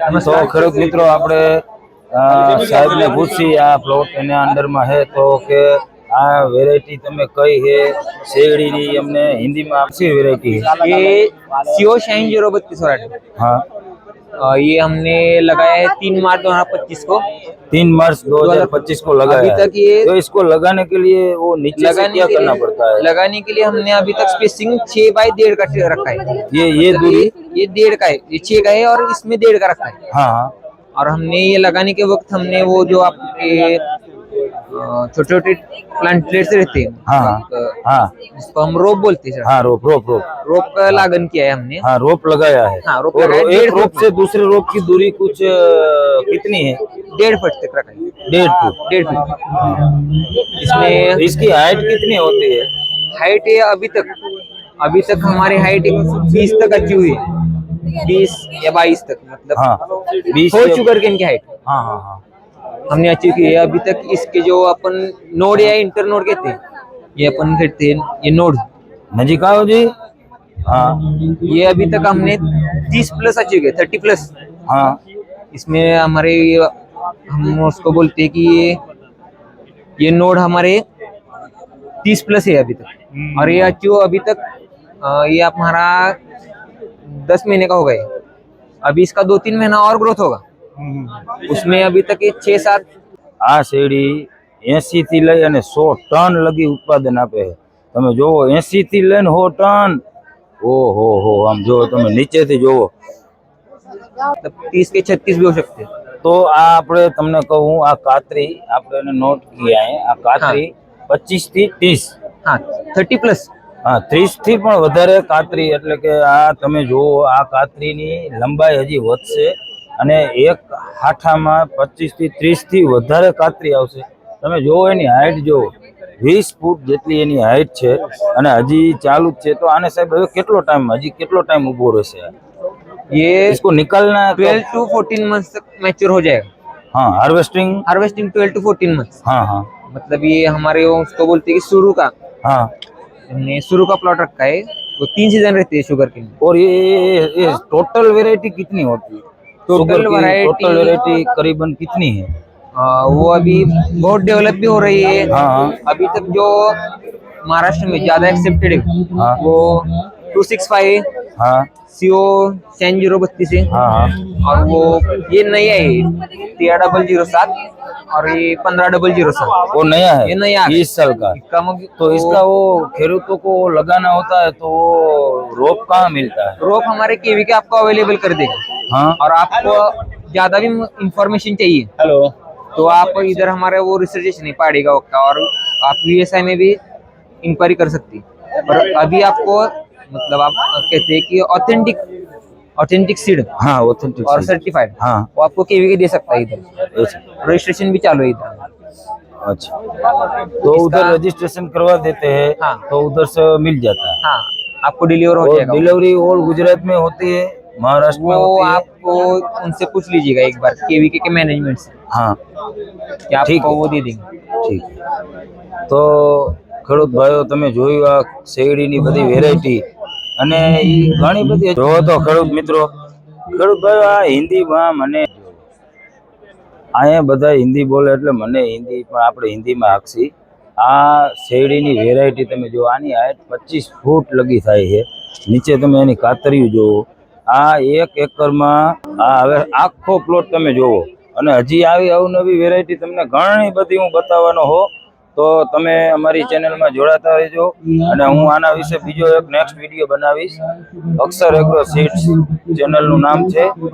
અમે સૌ ખેડૂત મિત્રો આપણે સાહેબને પૂછી આ પ્લોટ એના અંડરમાં હે તો કે આ વેરાયટી તમે કઈ હે શેરડીની અમને હિન્દીમાં આપશી વેરાયટી એ સીઓ શાહીન જીરો બત્રીસો હા. ये हमने लगाया है तीन मार्च दो हज़ार पच्चीस को। तीन मार्च 2025 को लगा अभी तक ये तो इसको लगाने के लिए वो नीचे लगाने क्या करना पड़ता है? लगाने के लिए हमने अभी तक स्पेसिंग छह बाई डेढ़ का रखा है। ये ये दूरी? ये डेढ़ का है ये छह का है और इसमें डेढ़ का रखा है। हाँ हाँ। और हमने ये लगाने के वक्त हमने वो जो आपके छोटे छोटे प्लांटलेट्स रहते. हैं. हाँ हाँ. हाँ जिसको हम रोप बोलते हैं सर हाँ रोप रोप रोप. रोप का लागन किया है हमने. हाँ रोप लगाया है. हाँ, रोप और लगाया. है, एक डेढ़ रोप फुट से दूसरे रोप की दूरी कुछ अ, कितनी है? डेढ़ फुट तक रखा है. डेढ़ फुट. डेढ़ फुट. इसमें तो इसकी हाइट कितनी होती है? हाइट है अभी तक अभी तक हमारी हाइट बीस तक अच्छी हुई है. बीस या बाईस तक मतलब हाँ. बीस हो से- चुका है इनकी हाइट हाँ हाँ हाँ. हमने अचीव की है अभी तक इसके जो अपन नोड या इंटर नोड कहते हैं ये अपन कहते हैं ये नोड नजीक आओ जी। हाँ। ये अभी तक हमने तीस प्लस अचीव किया थर्टी प्लस हाँ। इसमें हमारे हम उसको बोलते हैं कि ये ये नोड हमारे तीस प्लस है अभी तक। और ये अचीव अभी तक अ, ये आप हमारा दस महीने का हो गया अभी इसका दो तीन महीना और ग्रोथ होगा। उसमें अभी तक ये छः सात આ શેરડી એસી થી લઈ અને સો ટન લગી ઉત્પાદન આપે છે તમે જોવો એસી થી લઈને સો ટન ઓહો હો આમ જો તમે નીચેથી જોવો मतलब तीस के छत्तीस भी हो सकते हैं તો આ આપણે તમને કહું આ કાતરી આપણે એને નોટ કિયા હે આ કાતરી પચીસ થી ત્રીસ हाँ थर्टी प्लस હા ત્રીસ થી પણ વધારે કાતરી એટલે કે આ તમે જુઓ આ કાતરીની લંબાઈ હજી વધશે અને એક હાઠામાં પચીસ થી ત્રીસ થી વધારે કાતરી આવશે તમે જુઓ એની હાઈટ જુઓ વીસ ફૂટ જેટલી એની હાઈટ છે અને હજી ચાલુ જ છે તો આને સાહેબ હવે કેટલો ટાઈમ હજી કેટલો ટાઈમ ઊભો રહેશે ये इसको निकालना है ट्वेल्व टू फोर्टीन मंथ तक मैच्योर हो जाएगा हाँ harvesting harvesting twelve to fourteen month हाँ हाँ मतलब ये हमारे वो उसको बोलते हैं कि शुरू का हाँ हमने शुरू का प्लॉट रखा है वो तीन सीजन रहते हैं शुगर के लिए और ये ये, ये टोटल वेराइटी कितनी होती है टोटल वेराइटी करीबन कितनी है? आ, वो अभी बहुत डेवलप भी हो रही है। हाँ हाँ। अभी तक जो महाराष्ट्र में ज़्यादा एक्सेप्टेड है हाँ। वो टू सिक्स फाइव हाँ। सीओ सैन ज़ीरो बत्तीस है। हाँ हाँ। और वो ये नया है तेरह डबल ज़ीरो सात और ये पंद्रह डबल ज़ीरो सात। वो नया है? ये नया है। इस साल का? इसका मग तो इसका वो खेडूतों को लगाना होता है तो वो रोप कहाँ मिलता है? रोप हमारे केवी के आपको अवेलेबल कर देगा। हाँ। और आपको ज़्यादा भी इंफॉर्मेशन चाहिए। हेलो तो आप इधर हमारे वो रिसर्च नहीं पहाड़ी गाँव का और आप यूएसआई में भी इंक्वायरी कर सकती हैं। पर अभी आपको मतलब आप कहते हैं कि ऑथेंटिक ऑथेंटिक सीड हाँ ऑथेंटिक और सर्टिफाइड हाँ। वो आपको केवी के दे सकता है इधर। रजिस्ट्रेशन भी चालू है इधर। अच्छा। तो उधर रजिस्ट्रेशन करवा देते हैं हाँ। तो उधर से मिल जाता है। हाँ आपको डिलीवर हो जाएगा। डिलीवरी ऑल गुजरात में होती है। महाराष्ट्र में वो होती है आपको उनसे पूछ लीजिएगा एक बार केवी के, के मैनेजमेंट से हाँ कि ठीक आपको है। वो दे देंगे ઠીક તો ખેડૂત ભાઈઓ તમે જોયું આ શેરડીની બધી વેરાયટી અને ઈ ઘણી બધી જોવો તો ખેડૂત મિત્રો ખેડૂત ભાઈઓ આ હિન્દીમાં મને અહીંયા બધા હિન્દી બોલે એટલે મને હિન્દી પણ આપણે હિન્દીમાં હાકશી આ શેરડીની વેરાયટી તમે જો આની હાઈટ પચીસ ફૂટ લગી થાય છે નીચે તમે એની કાતરિયું જોવો આ એક એકરમાં આ હવે આખો પ્લોટ તમે જોવો. અને હજી આવી અવનવી વેરાયટી તમને ઘણી બધી હું બતાવવાનો હો. તો તમે અમારી ચેનલમાં જોડાતા રહેજો. અને હું આના વિશે બીજો એક નેક્સ્ટ વીડિયો બનાવીશ. અક્ષર એગ્રો સીડ્સ ચેનલનું નામ છે.